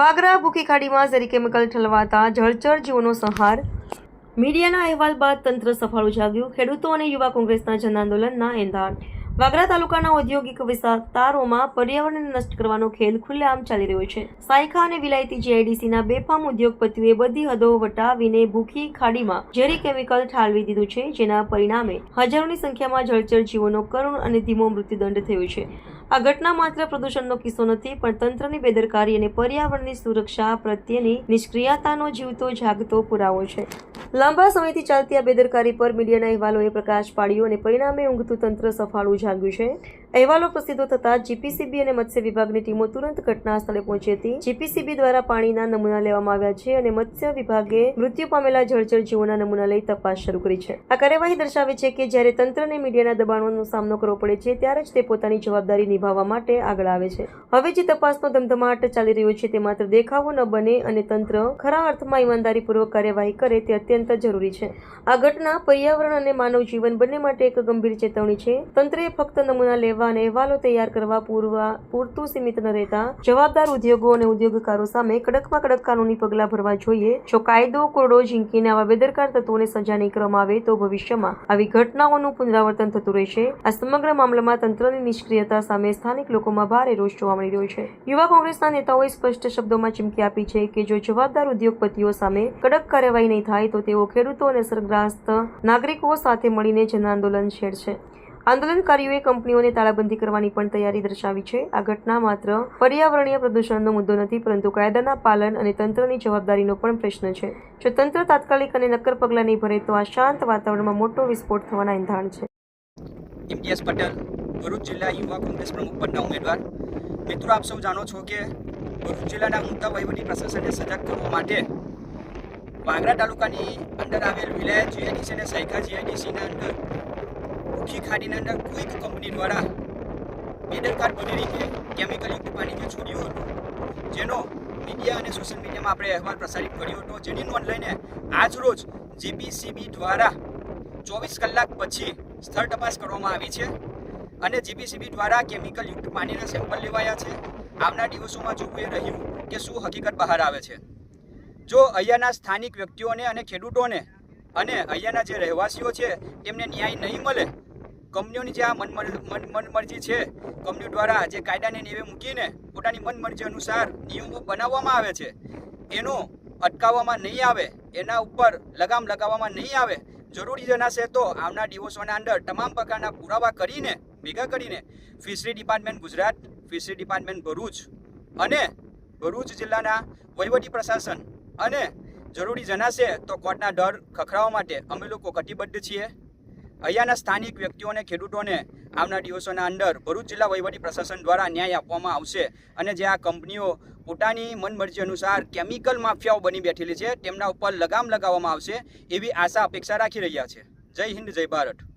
વાગરા ભૂખી ખાડીમાં ઝેરી કેમિકલ ઠલવાતા જળચર જીવોનો સંહાર. મીડિયાના અહેવાલ બાદ તંત્ર સફાળું જાગ્યું ખેડૂતો અને યુવા કોંગ્રેસના જન આંદોલનના એંધાણ. વાગરા તાલુકાના ઔદ્યોગિક વિસ્તારોમાં પર્યાવરણને નષ્ટ કરવાનો ખેલ ખુલ્લેઆમ ચાલી રહ્યો છે. સાયખા અને વિલાયતી જીઆઈડીસીના બેફામ ઉદ્યોગપતિઓએ બધી હદો વટાવીને ભૂખી ખાડીમાં ઝેરી કેમિકલ ઠાલવી દીધું છે, જેના પરિણામે હજારોની સંખ્યામાં જળચર જીવોનો કરુણ અને ધીમો મૃત્યુદંડ થયો છે. આ ઘટના માત્ર પ્રદૂષણનો કિસ્સો નથી, પણ તંત્રની બેદરકારી અને પર્યાવરણની સુરક્ષા પ્રત્યેની નિષ્ક્રિયતાનો જીવતો જાગતો પુરાવો છે. લાંબા સમયથી ચાલતી આ બેદરકારી પર મીડિયાના અહેવાલોએ પ્રકાશ પાડ્યો અને પરિણામે ઊંઘતું તંત્ર સફાળું જાગ્યું છે. અહેવાલો પ્રસિદ્ધો થતાં જીપીસીબી અને મત્સ્ય વિભાગની ટીમો તુરંત ઘટના સ્થળે પહોંચી હતી. જીપીસીબી દ્વારા પાણીના નમૂના લેવામાં આવ્યા છે અને મત્સ્ય વિભાગે મૃત્યુ પામેલા જળચર જીવોના નમૂના લઈ તપાસ શરૂ કરી છે. આ કાર્યવાહી દર્શાવે છે કે જ્યારે તંત્રને મીડિયાના દબાણોનો સામનો કરવો પડે છે, ત્યારે જ તે પોતાની જવાબદારી નિભાવવા માટે આગળ આવે છે. હવે જે તપાસનો ધમધમાટ ચાલી રહ્યો છે તે માત્ર દેખાવો ન બને અને તંત્ર ખરા અર્થમાં ઈમાનદારીપૂર્વક કાર્યવાહી કરે તે અત્યંત જરૂરી છે. આ ઘટના પર્યાવરણ અને માનવ જીવન બંને માટે એક ગંભીર ચેતવણી છે. તંત્રએ ફક્ત નમૂના લેવા અને અહેવાલો તૈયાર કરવા પૂરવા પૂરતું સીમિત ન રહેતા જવાબદાર ઉદ્યોગો અને ઉદ્યોગકારો સામે કડકમાં કડક કાનૂની પગલાં ભરવા જોઈએ. જો કાયદો કોરડો ઝીંકીને આવા બેદરકાર તત્વોને સજા નહીં કરવામાં આવે, તો ભવિષ્યમાં આવી ઘટનાઓનું પુનરાવર્તન થતું રહેશે. આ સમગ્ર મામલામાં તંત્રની નિષ્ક્રિયતા સામે સ્થાનિક લોકોમાં ભારે રોષ જોવા મળી રહ્યો છે. યુવા કોંગ્રેસના નેતાઓએ સ્પષ્ટ શબ્દોમાં ચીમકી આપી છે કે જો જવાબદાર ઉદ્યોગપતિઓ સામે કડક કાર્યવાહી નહીં થાય, તો તેઓ ખેડૂતો અને અસરગ્રસ્ત નાગરિકો સાથે મળીને જન આંદોલન છેડશે. આંદોલનકારીઓએ કંપનીઓને તાળાબંધી કરવાની પણ તૈયારી દર્શાવી છે. આ ઘટના માત્ર પર્યાવરણીય પ્રદૂષણનો મુદ્દો નથી, પરંતુ કાયદાના પાલન અને તંત્રની જવાબદારીનો પણ પ્રશ્ન છે. જો તંત્ર તાત્કાલિક અને નક્કર પગલાં નહીં ભરે, તો આ શાંત વાતાવરણમાં મોટો વિસ્ફોટ થવાના એંધાણ છે. ઇમ્તિયાઝ પટેલ, ભરૂચ જિલ્લા યુવા કોંગ્રેસ પ્રમુખ પદના ઉમેદવાર. મિત્રો, આપ સૌ જાણો છો કે ભરૂચ જિલ્લાના મુદ્દા વહીવટી પ્રશાસનને સજાગ કરવા માટે વાગરા તાલુકાની અંદર આવેલ વિલાયત જીઆઈડીસી અને સાયખા જીઆઈડીસીના અંદર ભૂખી ખાડીના અંદર કોઈક કંપની દ્વારા બેદરકાર બની રીતે કેમિકલયુક્ત પાણી જે છોડ્યું હતું, જેનો મીડિયા અને સોશિયલ મીડિયામાં આપણે અહેવાલ પ્રસારિત કર્યો હતો. જેની નોંધ લઈને આજરોજ જીપીસીબી દ્વારા ચોવીસ કલાક પછી સ્થળ તપાસ કરવામાં આવી છે અને જીપીસીબી દ્વારા કેમિકલયુક્ત પાણીના સેમ્પલ લેવાયા છે. આવનાર દિવસોમાં જોવું એ રહ્યું કે શું હકીકત બહાર આવે છે. જો અહીંયાના સ્થાનિક વ્યક્તિઓને અને ખેડૂતોને અને અહીંયાના જે રહેવાસીઓ છે, તેમને ન્યાય નહીં મળે, કંપનીઓની જે આ મન, મનમરજી છે, કંપનીઓ દ્વારા જે કાયદાને નેવે મૂકીને પોતાની મનમરજી અનુસાર નિયમો બનાવવામાં આવે છે, એનો અટકાવવામાં નહીં આવે, એના ઉપર લગામ લગાવવામાં નહીં આવે, જરૂરી જણાશે તો આવનાર દિવસોના અંદર તમામ પ્રકારના પુરાવા કરીને, ભેગા કરીને fishery department Gujarat, fishery department Bharuch અને ભરૂચ જિલ્લાના વહીવટી પ્રશાસન અને જરૂરી જણાશે તો કોર્ટના ડર ખખડાવવા માટે અમે લોકો કટિબદ્ધ છીએ. અહીંયાના સ્થાનિક વ્યક્તિઓને ખેડૂતોને આવનાર દિવસોના અંદર ભરૂચ જિલ્લા વહીવટી પ્રશાસન દ્વારા ન્યાય આપવામાં આવશે અને જે આ કંપનીઓ પોતાની મનમરજી અનુસાર કેમિકલ માફિયાઓ બની બેઠેલી છે, તેમના ઉપર લગામ લગાવવામાં આવશે એવી આશા અપેક્ષા રાખી રહ્યા છે. જય હિન્દ, જય ભારત.